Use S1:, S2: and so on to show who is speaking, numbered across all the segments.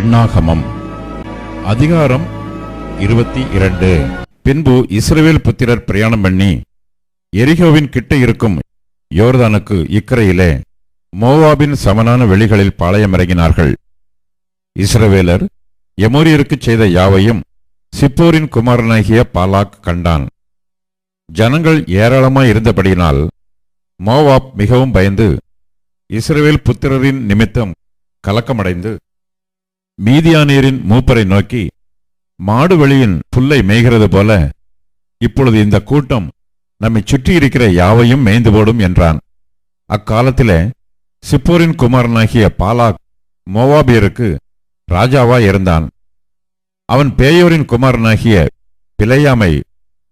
S1: எண்ணாகமம். அதிகாரம் இருபத்தி இரண்டு. பின்பு இஸ்ரேல் புத்திரர் பிரயாணம் பண்ணி எரிகோவின் கிட்ட இருக்கும் யோர்தானுக்கு இக்கரையிலே மோவாபின் சமனான வெளிகளில் பாளையமிறங்கினார்கள் இஸ்ரவேலர் எமோரியருக்கு செய்த யாவையும் சிப்போரின் குமாரனாகிய பாலாக் கண்டான். ஜனங்கள் ஏராளமாய் இருந்தபடியினால் மோவாப் மிகவும் பயந்து இஸ்ரவேல் புத்திரரின் நிமித்தம் கலக்கமடைந்து மீதியானியரின் மூப்பரை நோக்கி மாடு வழியின் புல்லை மேய்கிறது போல இப்பொழுது இந்த கூட்டம் நம்மை சுற்றி இருக்கிற யாவையும் மேய்ந்து போடும் என்றான். அக்காலத்திலே சிப்போரின் குமாரனாகிய பாலாக் மோவாபியருக்கு ராஜாவா இருந்தான். அவன் பேயோரின் குமாரனாகிய பிழையாமை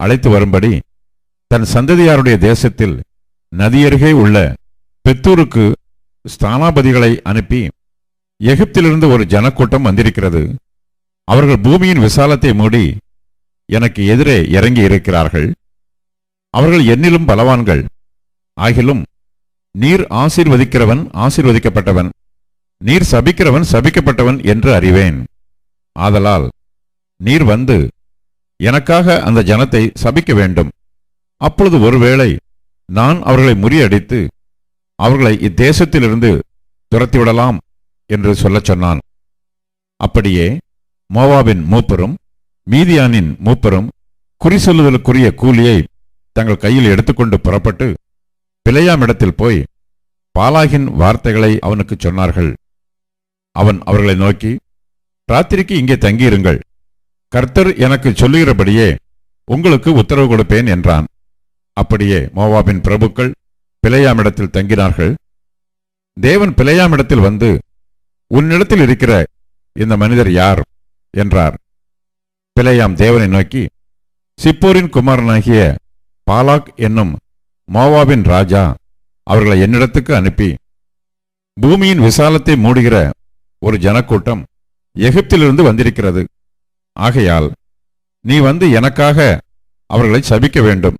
S1: அழைத்து வரும்படி தன் சந்ததியாருடைய தேசத்தில் நதியருகே உள்ள பெத்தூருக்கு ஸ்தானாபதிகளை அனுப்பி எகிப்திலிருந்து ஒரு ஜனக்கூட்டம் வந்திருக்கிறது. அவர்கள் பூமியின் விசாலத்தை மூடி எனக்கு எதிரே இறங்கி இருக்கிறார்கள். அவர்கள் என்னிலும் பலவான்கள். ஆகிலும் நீர் ஆசீர்வதிக்கிறவன் ஆசீர்வதிக்கப்பட்டவன். நீர் சபிக்கிறவன் சபிக்கப்பட்டவன் என்று அறிவேன். ஆதலால் நீர் வந்து எனக்காக அந்த ஜனத்தை சபிக்க வேண்டும். அப்பொழுது ஒருவேளை நான் அவர்களை முறியடித்து அவர்களை இத்தேசத்திலிருந்து துரத்திவிடலாம். என்று சொல்லச் சொன்னான். அப்படியே மோவாபின் மூப்பரும் மீதியானின் மூப்பரும் குறி சொல்லுதலுக்குரிய கூலியை தங்கள் கையில் எடுத்துக்கொண்டு புறப்பட்டு பிழையாமிடத்தில் போய் பாலாகின் வார்த்தைகளை அவனுக்கு சொன்னார்கள். அவன் அவர்களை நோக்கி ராத்திரிக்கு இங்கே தங்கியிருங்கள். கர்த்தர் எனக்கு சொல்லுகிறபடியே உங்களுக்கு உத்தரவு கொடுப்பேன் என்றான். அப்படியே மோவாபின் பிரபுக்கள் பிழையாமிடத்தில் தங்கினார்கள். தேவன் பிழையாமிடத்தில் வந்து உன்னிடத்தில் இருக்கிற இந்த மனிதர் யார்? என்றார். பிழையாம் தேவனை நோக்கி சிப்போரின் குமாரனாகிய பாலாக் என்னும் மோவாவின் ராஜா அவர்களை என்னிடத்துக்கு அனுப்பி பூமியின் விசாலத்தை மூடுகிற ஒரு ஜனக்கூட்டம் எகிப்திலிருந்து வந்திருக்கிறது. ஆகையால் நீ வந்து எனக்காக அவர்களை சபிக்க வேண்டும்.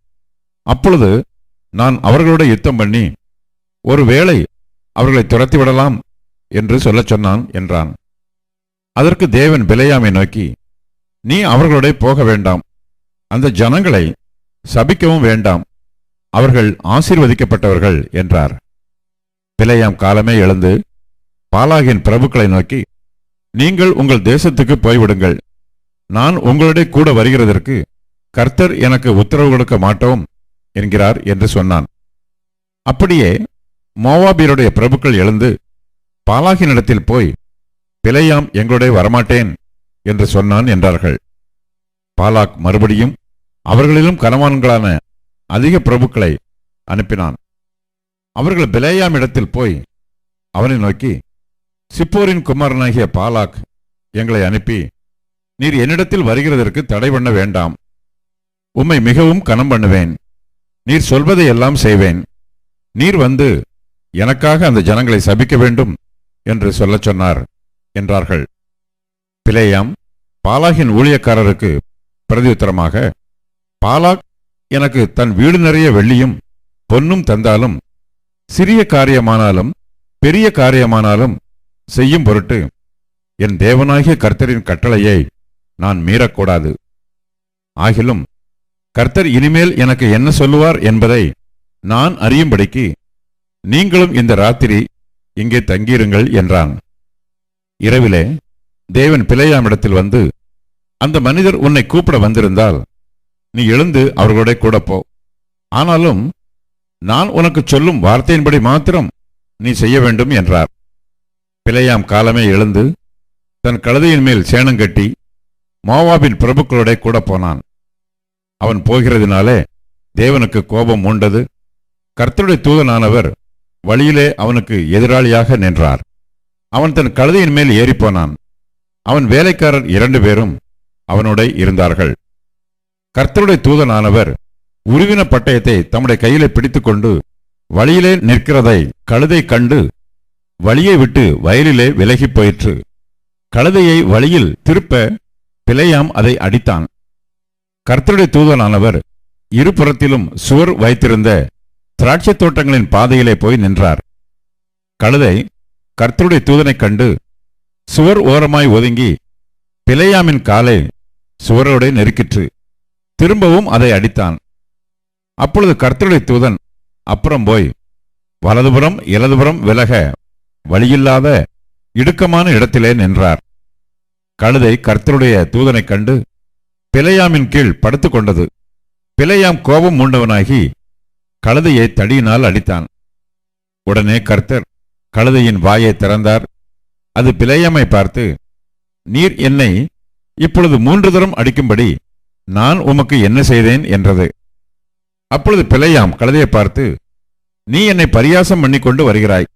S1: அப்பொழுது நான் அவர்களோட யுத்தம் பண்ணி ஒருவேளை அவர்களை துரத்திவிடலாம் என்று சொல்லச் சொன்னான் என்றான். அதற்கு தேவன் பிலையாமை நோக்கி நீ அவர்களோட போக வேண்டாம். அந்த ஜனங்களை சபிக்கவும் வேண்டாம். அவர்கள் ஆசீர்வதிக்கப்பட்டவர்கள் என்றார். பிலையாம் காலமே எழுந்து பாலாகின் பிரபுக்களை நோக்கி நீங்கள் உங்கள் தேசத்துக்கு போய்விடுங்கள். நான் உங்களுடைய கூட வருகிறதற்கு கர்த்தர் எனக்கு உத்தரவு கொடுக்க மாட்டோம் என்கிறார் என்று சொன்னான். அப்படியே மோவாபியருடைய பிரபுக்கள் எழுந்து பாலாகினிடத்தில் போய் பிழையாம் எங்களுடைய வரமாட்டேன் என்று சொன்னான் என்றார்கள். பாலாக் மறுபடியும் அவர்களிலும் கனவான்களான அதிக பிரபுக்களை அனுப்பினான். அவர்கள் பிலேயாம் இடத்தில் போய் அவனை நோக்கி சிப்போரின் குமாரனாகிய பாலாக் எங்களை அனுப்பி நீர் என்னிடத்தில் வருகிறதற்கு தடை பண்ண வேண்டாம். உம்மை மிகவும் கனம் பண்ணுவேன். நீர் சொல்வதை எல்லாம் செய்வேன். நீர் வந்து எனக்காக அந்த ஜனங்களை சபிக்க வேண்டும். என்று சொல்லச் சொன்னார் என்றார்கள். பிலேயாம் பாலாகின் ஊழியக்காரருக்கு பிரதியுத்தரமாக பாலாக் எனக்கு தன் வீடு நிறைய வெள்ளியும் பொன்னும் தந்தாலும் சிறிய காரியமானாலும் பெரிய காரியமானாலும் செய்யும் பொருட்டு என் தேவனாகிய கர்த்தரின் கட்டளையை நான் மீறக்கூடாது. ஆகிலும் கர்த்தர் இனிமேல் எனக்கு என்ன சொல்லுவார் என்பதை நான் அறியும்படிக்கு நீங்களும் இந்த ராத்திரி இங்கே தங்கியிருங்கள் என்றான். இரவிலே தேவன் பிழையாமிடத்தில் வந்து அந்த மனிதர் உன்னை கூப்பிட வந்திருந்தால் நீ எழுந்து அவர்களோட கூட போ. ஆனாலும் நான் உனக்கு சொல்லும் வார்த்தையின்படி மாத்திரம் நீ செய்ய வேண்டும் என்றார். பிழையாம் காலமே எழுந்து தன் கழுதையின் மேல் சேணம் கட்டி மோவாபின் பிரபுக்களோட கூட போனான். அவன் போகிறதுனாலே தேவனுக்கு கோபம் உண்டது. கர்த்தருடைய தூதனானவர் வழியிலே அவனுக்கு எதிராளியாக நின்றார். அவன் தன் கழுதையின் மேல் ஏறிப்போனான். அவன் வேலைக்காரர் இரண்டு பேரும் அவனோட இருந்தார்கள். கர்த்தருடைய தூதனானவர் உருவின பட்டயத்தை தம்முடைய கையிலே பிடித்துக்கொண்டு வழியிலே நிற்கிறதை கழுதை கண்டு வழியை விட்டு வயலிலே விலகிப் போயிற்று. கழுதையை வழியில் திருப்ப பிழையாம் அதை அடித்தான். கர்த்தருடைய தூதனானவர் இருபுறத்திலும் சுவர் வைத்திருந்த திராட்சைத் தோட்டங்களின் பாதையிலே போய் நின்றார். கழுதை கர்த்தருடைய தூதனைக் கண்டு சுவர் ஓரமாய் ஒதுங்கி பிலேயாமின் காலை சுவரோடே நெருக்கிற்று. திரும்பவும் அதை அடித்தான். அப்பொழுது கர்த்தருடைய தூதன் அப்புறம் போய் வலதுபுறம் இடதுபுறம் விலக வழியில்லாத இடுக்கமான இடத்திலே நின்றார். கழுதை கர்த்தருடைய தூதனைக் கண்டு பிலேயாமின் கீழ் படுத்துக் கொண்டது பிலேயாம் கோபம் மூண்டவனாகி கழுதையை தடியினால் அடித்தான். உடனே கர்த்தர் கழுதையின் வாயை திறந்தார். அது பிலேயாமை பார்த்து நீர் என்னை இப்பொழுது மூன்று தரம் அடிக்கும்படி நான் உமக்கு என்ன செய்தேன்? என்றது. அப்பொழுது பிழையாம் கழுதையை பார்த்து நீ என்னை பரியாசம் பண்ணிக்கொண்டு வருகிறாய்.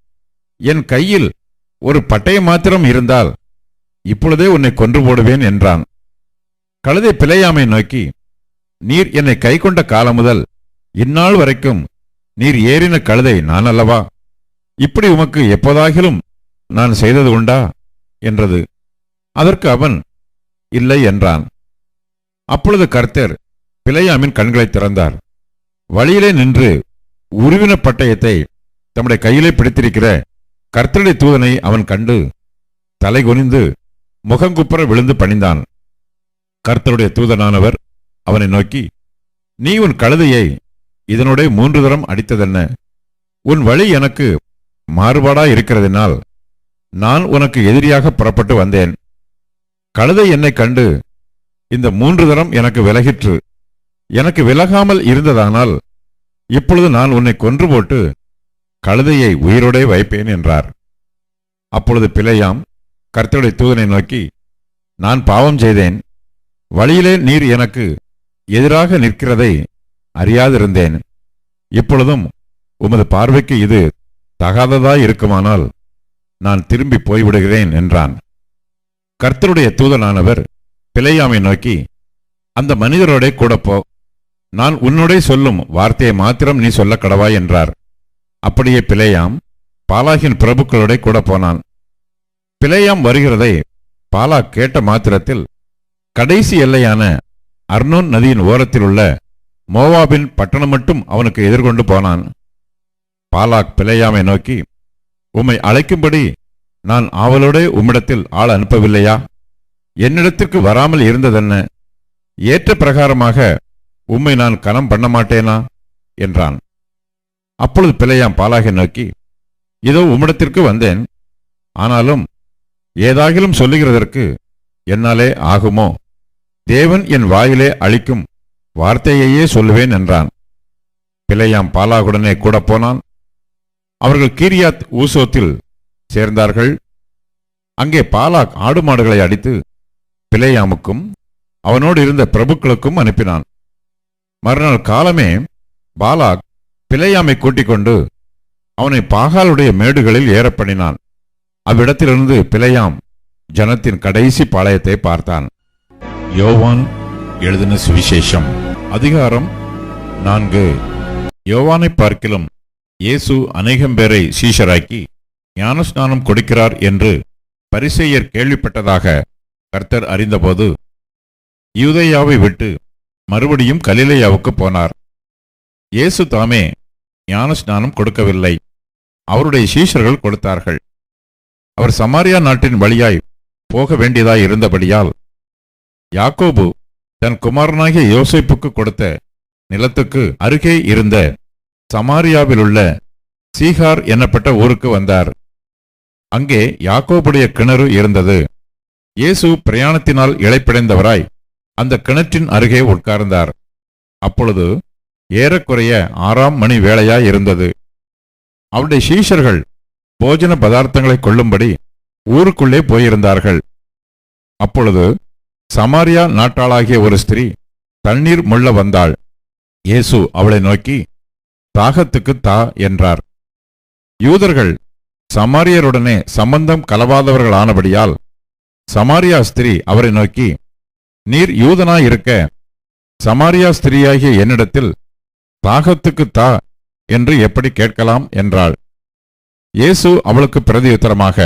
S1: என் கையில் ஒரு பட்டயம் மாத்திரம் இருந்தால் இப்பொழுதே உன்னை கொன்று போடுவேன் என்றான். கழுதை பிழையாமை நோக்கி நீர் என்னை கை கொண்ட காலம் முதல் இந்நாள் வரைக்கும் நீர் ஏறின கழுதை நான் அல்லவா? இப்படி உமக்கு எப்போதாகிலும் நான் செய்தது உண்டா? என்றது. அதற்கு அவன் இல்லை என்றான். அப்பொழுது கர்த்தர் பிழையாமின் கண்களை திறந்தார். வழியிலே நின்று உருவின பட்டயத்தை தம்முடைய கையிலே பிடித்திருக்கிற கர்த்தருடைய தூதனை அவன் கண்டு தலை குனிந்து முகங்குப்புற விழுந்து பணிந்தான். கர்த்தருடைய தூதனானவர் அவனை நோக்கி நீ உன் கழுதையை இதனுடைய மூன்று தரம் அடித்ததென்ன? உன் வழி எனக்கு மாறுபாடா இருக்கிறதினால் நான் உனக்கு எதிரியாக புறப்பட்டு வந்தேன். கழுதை என்னை கண்டு இந்த மூன்று தரம் எனக்கு விலகிற்று. எனக்கு விலகாமல் இருந்ததானால் இப்பொழுது நான் உன்னை கொன்று போட்டு கழுதையை உயிரோடே வைப்பேன் என்றார். அப்பொழுது பிழையாம் கர்த்தருடைய தூதனை நோக்கி நான் பாவம் செய்தேன். வழியிலே நீர் எனக்கு எதிராக நிற்கிறதை அறியாதிருந்தேன். இப்பொழுதும் உமது பார்வைக்கு இது தகாததாய் இருக்குமானால் நான் திரும்பி போய்விடுகிறேன் என்றான். கர்த்தருடைய தூதனானவர் பிழையாமை நோக்கி அந்த மனிதரோட கூட போ. நான் உன்னோடே சொல்லும் வார்த்தையை மாத்திரம் நீ சொல்ல கடவாய் என்றார். அப்படியே பிழையாம் பாலாகின் பிரபுக்களோட கூட போனான். பிழையாம் வருகிறதை பாலா கேட்ட மாத்திரத்தில் கடைசி எல்லையான அர்னோன் நதியின் ஓரத்தில் உள்ள மோவாபின் பட்டணம் மட்டும் அவனுக்கு எதிர்கொண்டு போனான். பாலாக் பிழையாமை நோக்கி உம்மை அழைக்கும்படி நான் ஆவலோடே உம்மிடத்தில் ஆள் அனுப்பவில்லையா? என்னிடத்திற்கு வராமல் இருந்ததென்ன? ஏற்ற பிரகாரமாக உம்மை நான் கனம் பண்ண மாட்டேனா? என்றான். அப்பொழுது பிழையாம் பாலாகை நோக்கி இதோ உம்மிடத்திற்கு வந்தேன். ஆனாலும் ஏதாகிலும் சொல்லுகிறதற்கு என்னாலே ஆகுமோ? தேவன் என் வாயிலே அளிக்கும் வார்த்தையையே சொல்லுவேன் என்றான். பிழையாம் பாலாகுடனே கூட போனான். அவர்கள் கீரியாத் ஊசோத்தில் சேர்ந்தார்கள். அங்கே பாலாக் ஆடு மாடுகளை அடித்து பிழையாமுக்கும் அவனோடு இருந்த பிரபுக்களுக்கும் அனுப்பினான். மறுநாள் காலமே பாலாக் பிழையாமை கூட்டிக் கொண்டு அவனை பாகாலுடைய மேடுகளில் ஏறப்பண்ணினான் அவ்விடத்திலிருந்து பிழையாம் ஜனத்தின் கடைசி பாளையத்தை பார்த்தான். யோவான் எழுதின சுவிசேஷம். அதிகாரம் நான்கு. யோவானை பார்க்கிலும் இயேசு அநேகம் பேரை சீஷராக்கி ஞானஸ்நானம் கொடுக்கிறார் என்று பரிசெயர் கேள்விப்பட்டதாக கர்த்தர் அறிந்தபோது யூதையாவை விட்டு மறுபடியும் கலிலையாவுக்கு போனார். இயேசு தாமே ஞானஸ்நானம் கொடுக்கவில்லை. அவருடைய சீஷர்கள் கொடுத்தார்கள். அவர் சமாரியா நாட்டின் வழியாய் போக வேண்டியதாய் இருந்தபடியால் யாக்கோபு தன் குமாரனாகிய யோசைப்புக்கு கொடுத்த நிலத்துக்கு அருகே இருந்த சமாரியாவிலுள்ள சீகார் என்னப்பட்ட ஊருக்கு வந்தார். அங்கே யாக்கோபுடைய கிணறு இருந்தது. இயேசு பிரயாணத்தினால் இழைப்படைந்தவராய் அந்த கிணற்றின் அருகே உட்கார்ந்தார். அப்பொழுது ஏறக்குறைய ஆறாம் மணி வேளையாய் இருந்தது. அவருடைய சீஷர்கள் போஜன பதார்த்தங்களை கொள்ளும்படி ஊருக்குள்ளே போயிருந்தார்கள். அப்பொழுது சமாரியா நாட்டாளாகிய ஒரு ஸ்திரீ தண்ணீர் முள்ள வந்தாள். இயேசு அவளை நோக்கி தாகத்துக்கு தா என்றார். யூதர்கள் சமாரியருடனே சம்பந்தம் கலவாதவர்களானபடியால் சமாரியா ஸ்திரீ அவரை நோக்கி நீர் யூதனாயிருக்க சமாரியா ஸ்திரீயாகிய என்னிடத்தில் தாகத்துக்கு தா என்று எப்படி கேட்கலாம்? என்றாள். இயேசு அவளுக்கு பிரதியுத்தரமாக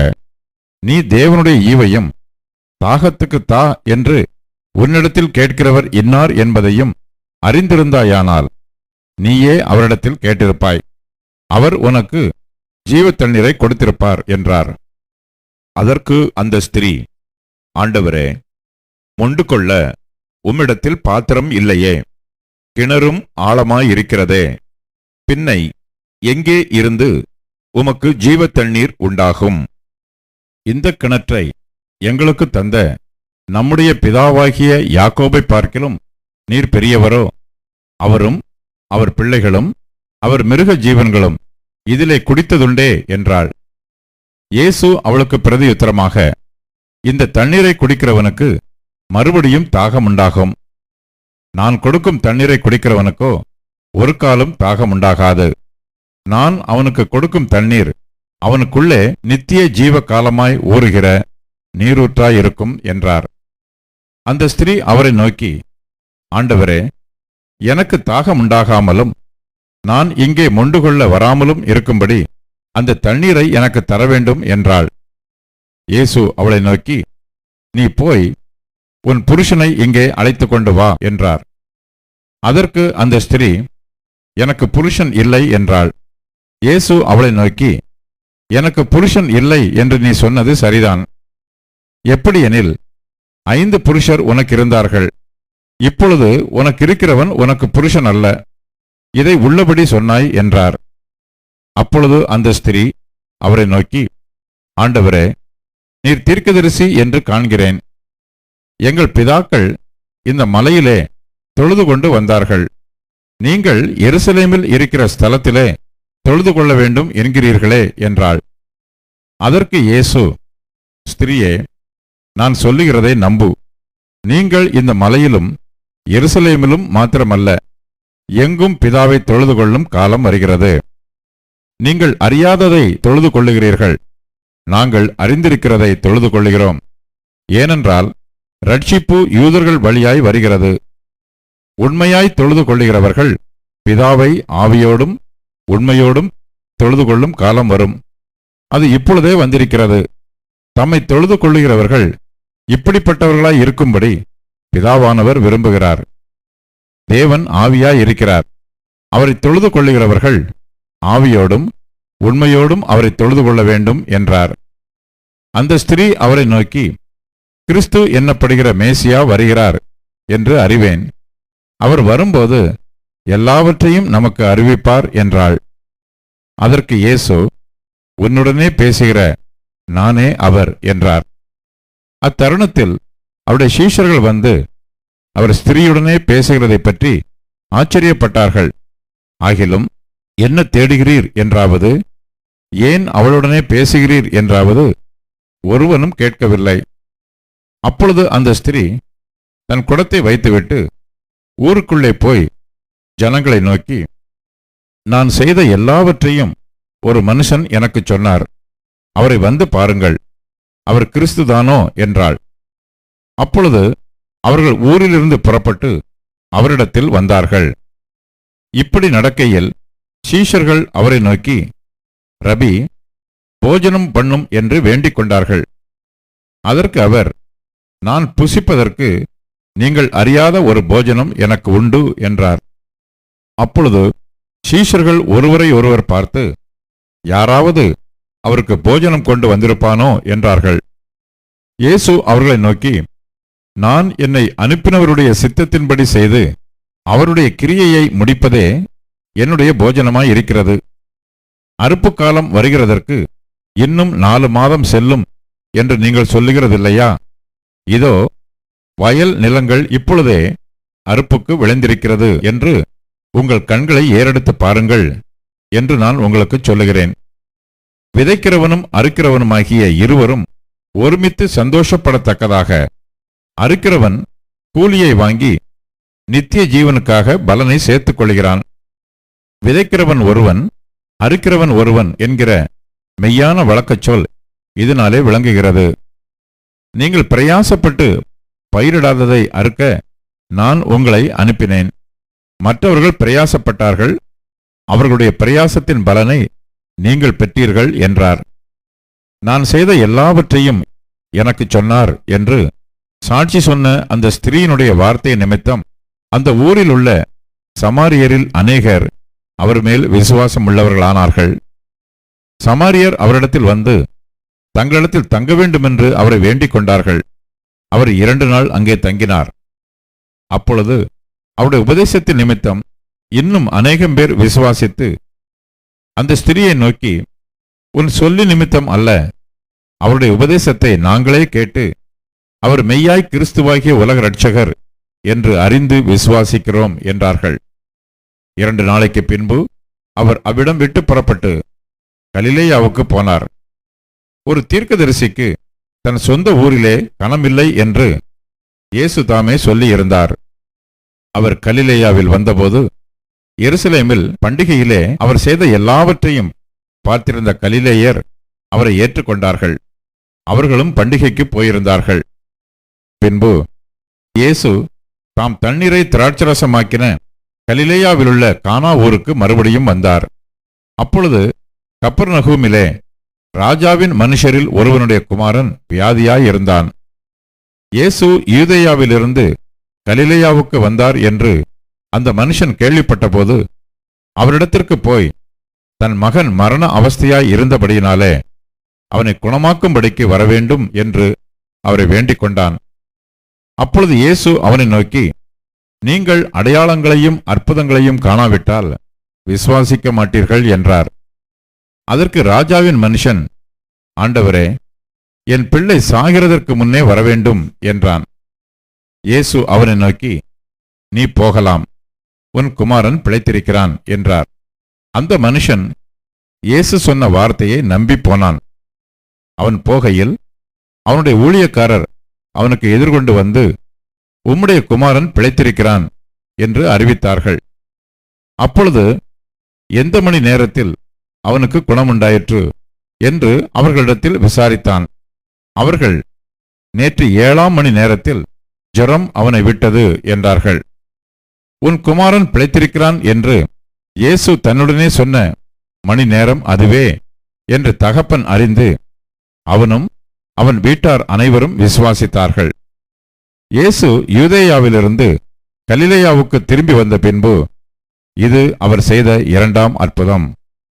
S1: நீ தேவனுடைய ஈவையும் தாகத்துக்கு தா என்று உன்னிடத்தில் கேட்கிறவர் இன்னார் என்பதையும் அறிந்திருந்தாயானால் நீயே அவரிடத்தில் கேட்டிருப்பாய். அவர் உனக்கு ஜீவத் தண்ணீரை கொடுத்திருப்பார் என்றார். அதற்கு அந்த ஸ்திரீ ஆண்டவரே மொண்டு கொள்ள உம்மிடத்தில் பாத்திரம் இல்லையே கிணறும் ஆழமாயிருக்கிறதே பின்னை எங்கே இருந்து உமக்கு ஜீவ தண்ணீர் உண்டாகும்? இந்த கிணற்றை எங்களுக்கு தந்த நம்முடைய பிதாவாகிய யாக்கோபை பார்க்கிலும் நீர் பெரியவரோ. அவரும் அவர் பிள்ளைகளும் அவர் மிருக ஜீவன்களும் இதிலே குடித்ததுண்டே என்றாள். இயேசு அவளுக்கு பிரதியுத்தரமாக இந்த தண்ணீரை குடிக்கிறவனுக்கு மறுபடியும் தாகமுண்டாகும். நான் கொடுக்கும் தண்ணீரை குடிக்கிறவனுக்கோ ஒரு காலம் தாகமுண்டாகாது. நான் அவனுக்கு கொடுக்கும் தண்ணீர் அவனுக்குள்ளே நித்திய ஜீவ காலமாய் ஊறுகிற நீரூற்றாயிருக்கும் என்றார். அந்த ஸ்திரீ அவரை நோக்கி ஆண்டவரே எனக்கு தாகமுண்டாகாமலும் நான் இங்கே மொண்டு கொள்ள வராமலும் இருக்கும்படி அந்த தண்ணீரை எனக்கு தர வேண்டும் என்றாள். இயேசு அவளை நோக்கி நீ போய் உன் புருஷனை இங்கே அழைத்து கொண்டு வா என்றார். அதற்கு அந்த ஸ்திரீ எனக்கு புருஷன் இல்லை என்றாள். இயேசு அவளை நோக்கி எனக்கு புருஷன் இல்லை என்று நீ சொன்னது சரிதான். எப்படியெனில் ஐந்து புருஷர் உனக்கு இருந்தார்கள் இப்பொழுது உனக்கு இருக்கிறவன் உனக்கு புருஷன் அல்ல. இதை உள்ளபடி சொன்னாய் என்றார். அப்பொழுது அந்த ஸ்திரீ அவரை நோக்கி ஆண்டவரே நீர் தீர்க்கதரிசி என்று காண்கிறேன். எங்கள் பிதாக்கள் இந்த மலையிலே தொழுது கொண்டு வந்தார்கள். நீங்கள் எருசலேமில் இருக்கிற ஸ்தலத்திலே தொழுது கொள்ள வேண்டும் என்கிறீர்களே என்றாள். அதற்கு இயேசு ஸ்திரீயே நான் சொல்லுகிறதை நம்பு. நீங்கள் இந்த மலையிலும் எருசலேமிலும் மாத்திரமல்ல எங்கும் பிதாவை தொழுது கொள்ளும் காலம் வருகிறது. நீங்கள் அறியாததை தொழுது கொள்ளுகிறீர்கள். நாங்கள் அறிந்திருக்கிறதை தொழுது கொள்ளுகிறோம். ஏனென்றால் ரட்சிப்பு யூதர்கள் வழியாய் வருகிறது. உண்மையாய் தொழுது கொள்ளுகிறவர்கள் பிதாவை ஆவியோடும் உண்மையோடும் தொழுது கொள்ளும் காலம் வரும். அது இப்பொழுதே வந்திருக்கிறது. தம்மை தொழுது கொள்ளுகிறவர்கள் இப்படிப்பட்டவர்களாய் இருக்கும்படி பிதாவானவர் விரும்புகிறார். தேவன் ஆவியாய் இருக்கிறார் அவரை தொழுது கொள்ளுகிறவர்கள் ஆவியோடும் உண்மையோடும் அவரை தொழுது கொள்ள வேண்டும் என்றார். அந்த ஸ்திரீ அவரை நோக்கி கிறிஸ்து என்னப்படுகிற மேசியா வருகிறார் என்று அறிவேன். அவர் வரும்போது எல்லாவற்றையும் நமக்கு அறிவிப்பார் என்றாள். அதற்கு இயேசு உன்னுடனே பேசுகிற நானே அவர் என்றார். அத்தருணத்தில் அவருடைய சீஷர்கள் வந்து அவர் ஸ்திரீயுடனே பேசுகிறதை பற்றி ஆச்சரியப்பட்டார்கள். ஆகிலும் என்ன தேடுகிறீர்? என்றாவது ஏன் அவளுடனே பேசுகிறீர்? என்றாவது ஒருவனும் கேட்கவில்லை. அப்பொழுது அந்த ஸ்திரீ தன் குடத்தை வைத்துவிட்டு ஊருக்குள்ளே போய் ஜனங்களை நோக்கி நான் செய்த எல்லாவற்றையும் ஒரு மனுஷன் எனக்குச் சொன்னார். அவரை வந்து பாருங்கள். அவர் கிறிஸ்துதானோ என்றாள். அப்பொழுது அவர்கள் ஊரிலிருந்து புறப்பட்டு அவரிடத்தில் வந்தார்கள். இப்படி நடக்கையில் சீஷர்கள் அவரை நோக்கி ரபி போஜனம் பண்ணும் என்று வேண்டிக் கொண்டார்கள். அதற்கு அவர் நான் புசிப்பதற்கு நீங்கள் அறியாத ஒரு போஜனம் எனக்கு உண்டு என்றார். அப்பொழுது சீஷர்கள் ஒருவரை ஒருவர் பார்த்து யாராவது அவருக்கு போஜனம் கொண்டு வந்திருப்பானோ என்றார்கள். இயேசு அவர்களை நோக்கி நான் என்னை அனுப்பினவருடைய சித்தத்தின்படி செய்து அவருடைய கிரியையை முடிப்பதே என்னுடைய போஜனமாய் இருக்கிறது. அறுப்பு காலம் வருகிறதற்கு இன்னும் நாலு மாதம் செல்லும் என்று நீங்கள் சொல்லுகிறதில்லையா? இதோ வயல் நிலங்கள் இப்பொழுதே அறுப்புக்கு விளைந்திருக்கிறது என்று உங்கள் கண்களை ஏறெடுத்து பாருங்கள் என்று நான் உங்களுக்குச் சொல்லுகிறேன். விதைக்கிறவனும் அறுக்கிறவனுமாகிய இருவரும் ஒருமித்து சந்தோஷப்படத்தக்கதாக. அறுக்கிறவன் கூலியை வாங்கி நித்திய ஜீவனுக்காக பலனை சேர்த்துக் கொள்கிறான் விதைக்கிறவன் ஒருவன் அறுக்கிறவன் ஒருவன் என்கிற மெய்யான வழக்கச் சொல் இதனாலே விளங்குகிறது. நீங்கள் பிரயாசப்பட்டு பயிரிடாததை அறுக்க நான் உங்களை அனுப்பினேன். மற்றவர்கள் பிரயாசப்பட்டார்கள் அவர்களுடைய பிரயாசத்தின் பலனை நீங்கள் பெற்றீர்கள் என்றார். நான் செய்த எல்லாவற்றையும் எனக்குச் சொன்னார் என்று சாட்சி சொன்ன அந்த ஸ்திரீயினுடைய வார்த்தை நிமித்தம் அந்த ஊரில் உள்ள சமாரியரில் அநேகர் அவர் மேல் விசுவாசம் உள்ளவர்களானார்கள் சமாரியர் அவரிடத்தில் வந்து தங்களிடத்தில் தங்க வேண்டுமென்று அவரை வேண்டிக் கொண்டார்கள். அவர் இரண்டு நாள் அங்கே தங்கினார். அப்பொழுது அவருடைய உபதேசத்தின் நிமித்தம் இன்னும் அநேகம் பேர் விசுவாசித்து அந்த ஸ்திரியை நோக்கி உன் சொல்லி நிமித்தம் அல்ல. அவருடைய உபதேசத்தை நாங்களே கேட்டு அவர் மெய்யாய் கிறிஸ்துவாகிய உலக ரட்சகர் என்று அறிந்து விசுவாசிக்கிறோம் என்றார்கள். இரண்டு நாளைக்கு பின்பு அவர் அவ்விடம் விட்டு புறப்பட்டு கலிலேயாவுக்கு போனார். ஒரு தீர்க்கதரிசிக்கு தன் சொந்த ஊரிலே கணமில்லை என்று இயேசு தாமே சொல்லியிருந்தார். அவர் கலிலேயாவில் வந்தபோது எருசலேமில் பண்டிகையிலே அவர் செய்த எல்லாவற்றையும் பார்த்திருந்த கலிலேயர் அவரை ஏற்றுக்கொண்டார்கள். அவர்களும் பண்டிகைக்கு போயிருந்தார்கள். பின்பு இயேசு தாம் தண்ணீரை திராட்சரசமாக்கின கலிலேயாவிலுள்ள கானா ஊருக்கு மறுபடியும் வந்தார். அப்பொழுது கப்பர்நகூமிலே ராஜாவின் மனுஷரில் ஒருவனுடைய குமாரன் வியாதியாயிருந்தான். இயேசு யூதேயாவிலிருந்து கலிலேயாவுக்கு வந்தார் என்று அந்த மனுஷன் கேள்விப்பட்டபோது அவரிடத்திற்கு போய் தன் மகன் மரண அவஸ்தையாய் இருந்தபடியினாலே அவனை குணமாக்கும்படிக்கு வரவேண்டும் என்று அவரை வேண்டிக் கொண்டான். அப்பொழுது இயேசு அவனை நோக்கி நீங்கள் அடையாளங்களையும் அற்புதங்களையும் காணாவிட்டால் விசுவாசிக்க மாட்டீர்கள் என்றார். அதற்கு ராஜாவின் மனுஷன் ஆண்டவரே என் பிள்ளை சாகிறதற்கு முன்னே வரவேண்டும் என்றான். இயேசு அவனை நோக்கி நீ போகலாம். உன் குமாரன் பிழைத்திருக்கிறான் என்றார். அந்த மனுஷன் இயேசு சொன்ன வார்த்தையை நம்பி போனான். அவன் போகையில் அவனுடைய ஊழியக்காரர் அவனுக்கு எதிர்கொண்டு வந்து உம்முடைய குமாரன் பிழைத்திருக்கிறான் என்று அறிவித்தார்கள். அப்பொழுது எந்த மணி நேரத்தில் அவனுக்கு குணமுண்டாயிற்று என்று அவர்களிடத்தில் விசாரித்தான். அவர்கள் நேற்று ஏழாம் மணி நேரத்தில் ஜரம் அவனை விட்டது என்றார்கள். உன் குமாரன் பிழைத்திருக்கிறான் என்று இயேசு தன்னுடனே சொன்ன மணி நேரம் அதுவே என்று தகப்பன் அறிந்து அவனும் அவன் வீட்டார் அனைவரும் விசுவாசித்தார்கள். இயேசு யூதேயாவிலிருந்து கலிலேயாவுக்கு திரும்பி வந்த பின்பு இது அவர் செய்த இரண்டாம் அற்புதம்.